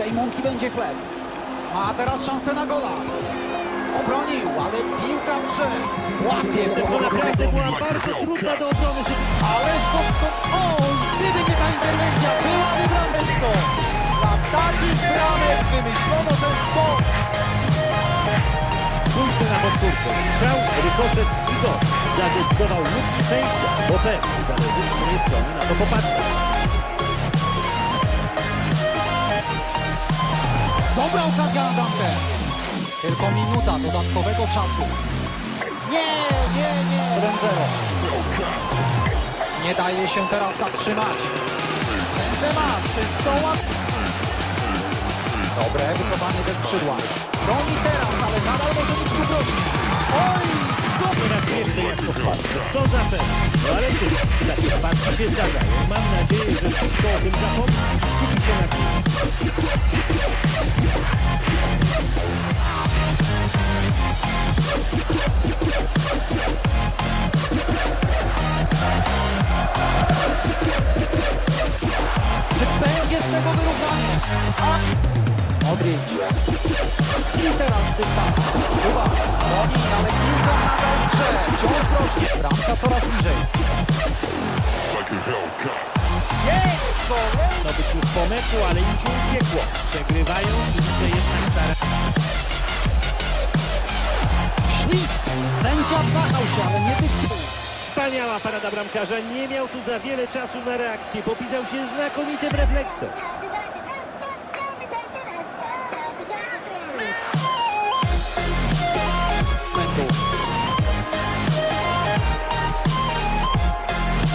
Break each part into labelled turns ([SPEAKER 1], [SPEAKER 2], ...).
[SPEAKER 1] tej mąki będzie chleb. Ma teraz szansę na gola. Obronił, ale piłka w grze. Łapie
[SPEAKER 2] To naprawdę była bardzo trudna do obrony.
[SPEAKER 1] Ależ to. O, gdyby nie ta interwencja, byłaby brameczką. Dla takich bramek wymyślono ten sport.
[SPEAKER 2] Spójrzmy na powtórkę. Strzał, rykoszet i gol. Zadecydował lub szczęścia, bo pewnie zależy z której strony na to popatrzeć.
[SPEAKER 1] Na bramkę. Tylko minuta dodatkowego czasu. Nie, nie, nie. 1-0. Nie daje się teraz zatrzymać. Benzema, czysto Dobre, wycofanie ze skrzydła. Broni teraz, ale nadal może być tu. Oj.
[SPEAKER 2] Co za pewno. No ale cóż, takie wpadki się zdarzają. Mam nadzieję, że szybko o tym zapomni i skupi się na tym.
[SPEAKER 1] Tego wyrównanie? A... Modric. I teraz dystansa. Chyba broni, ale piłka nadal w grze. Wciąż groźnie. Bramka coraz bliżej. Jest! Kolejny!
[SPEAKER 2] To być już po meczu, ale im się uciekło. Przegrywają, kibice jednak stara.
[SPEAKER 1] Ślizg! Sędzia wahał się, ale nie dyknął.
[SPEAKER 2] Wspaniała parada bramkarza. Nie miał tu za wiele czasu na reakcję. Popisał się znakomitym refleksem.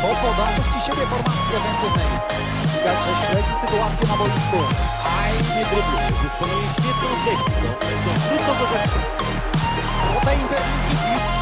[SPEAKER 1] Po podaności siebie formacji defensywnej. Widać, śledzi sytuację na boisku. Fajnie dryblu.
[SPEAKER 2] Dysponuje świetną techniką. To trudno do zatrzymania.
[SPEAKER 1] Po tej interwencji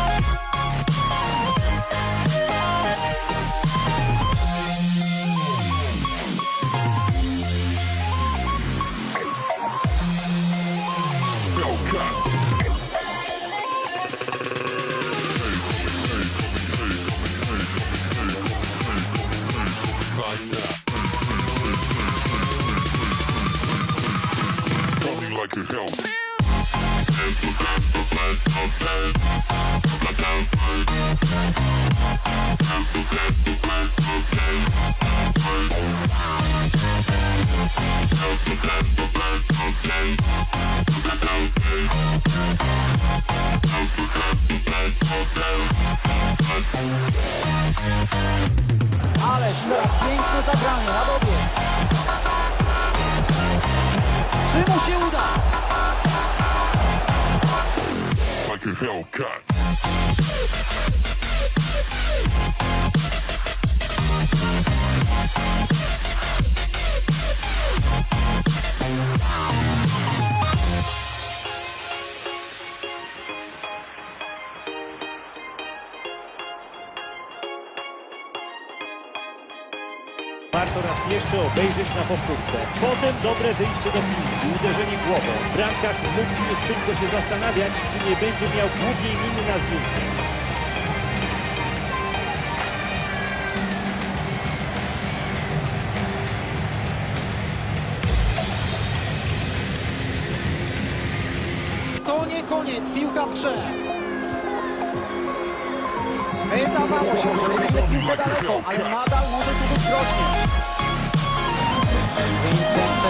[SPEAKER 1] Ależ teraz piękne zagranie na dobie. Czy mu się uda?
[SPEAKER 3] Hellcat. Wow.
[SPEAKER 2] Warto raz jeszcze obejrzeć na powtórce. Potem dobre wyjście do piłki, uderzenie głową. Bramkarz mógł już tylko się zastanawiać, czy nie będzie miał długiej miny na zdjęciu.
[SPEAKER 1] To nie koniec, piłka w grze. Wydawało się, że wybije piłkę daleko, ale nadal może tu być groźnie. No.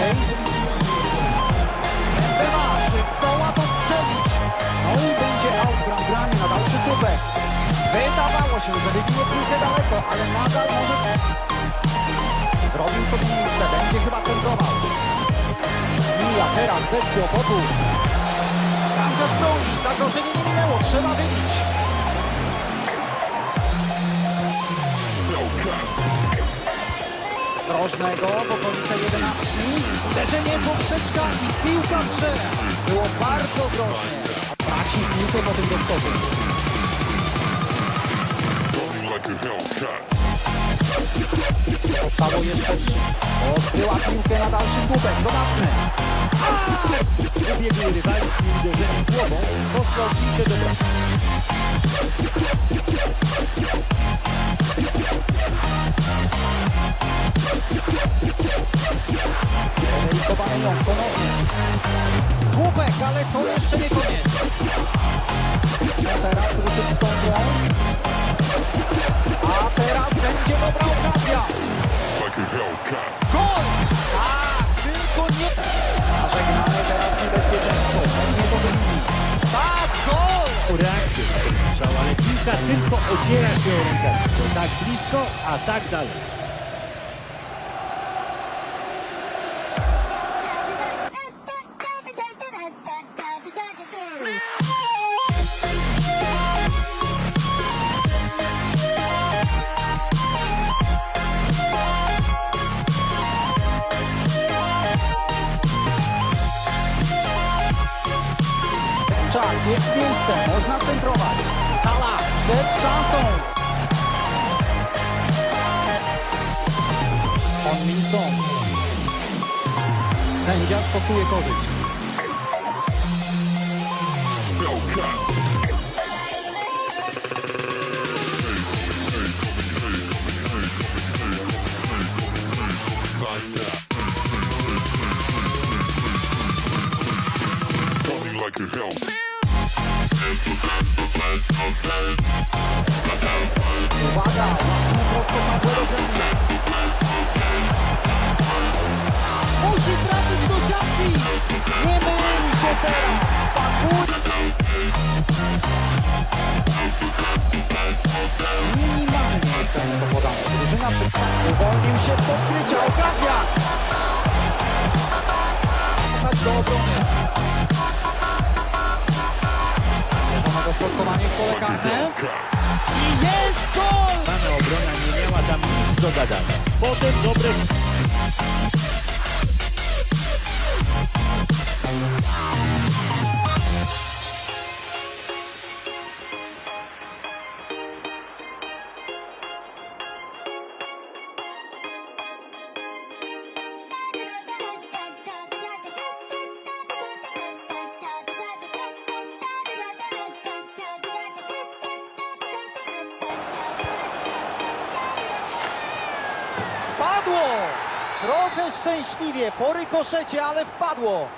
[SPEAKER 1] Wydawało się, że wybije piłkę daleko, ale nadal może... Zrobił sobie miejsce, będzie chyba centrował. Mija teraz bez kłopotu. Bramkarz broni, zagrożenie nie minęło, trzeba wybić. Groźnego w okolice 11. Uderzenie poprzeczka i piłka w grze. Było bardzo groźne. A traci piłkę po tym doskoku. Zostało jeszcze trzy. Odsyła piłkę na dalszy słupek. Zobaczmy.
[SPEAKER 2] Ubiegły rywalki uderzeniem głową posłał piłkę do bramki.
[SPEAKER 1] Banejong ponownie. Słupek, ale to jeszcze nie koniec. A teraz ruszył z kontrą. A teraz będzie dobra okazja.
[SPEAKER 3] A.
[SPEAKER 1] Gol! Tak, tylko nie... Zażegnamy teraz niebezpieczeństwo. Nie powinni. Tak, gol!
[SPEAKER 2] Ten strzał, ale piłka tylko odziera się o rękawiczkę. Tak blisko, a tak dalej.
[SPEAKER 1] Jest miejsce, można centrować. Sala przed szansą. On Min. Sędzia stosuje korzyść. Łapmy prosto na uderzenie. Musi trafić do siatki. Nie myli się teraz. Pakuj. Minimalnie cenne to podanie. Drużyna przed uwolnił się z odkrycia. Okazja. Tak w pole karne. I jest gol!
[SPEAKER 2] Pana obrona nie miała tam nic do gadania. Potem dobre
[SPEAKER 1] Wpadło! Trochę szczęśliwie, po rykoszecie, ale wpadło.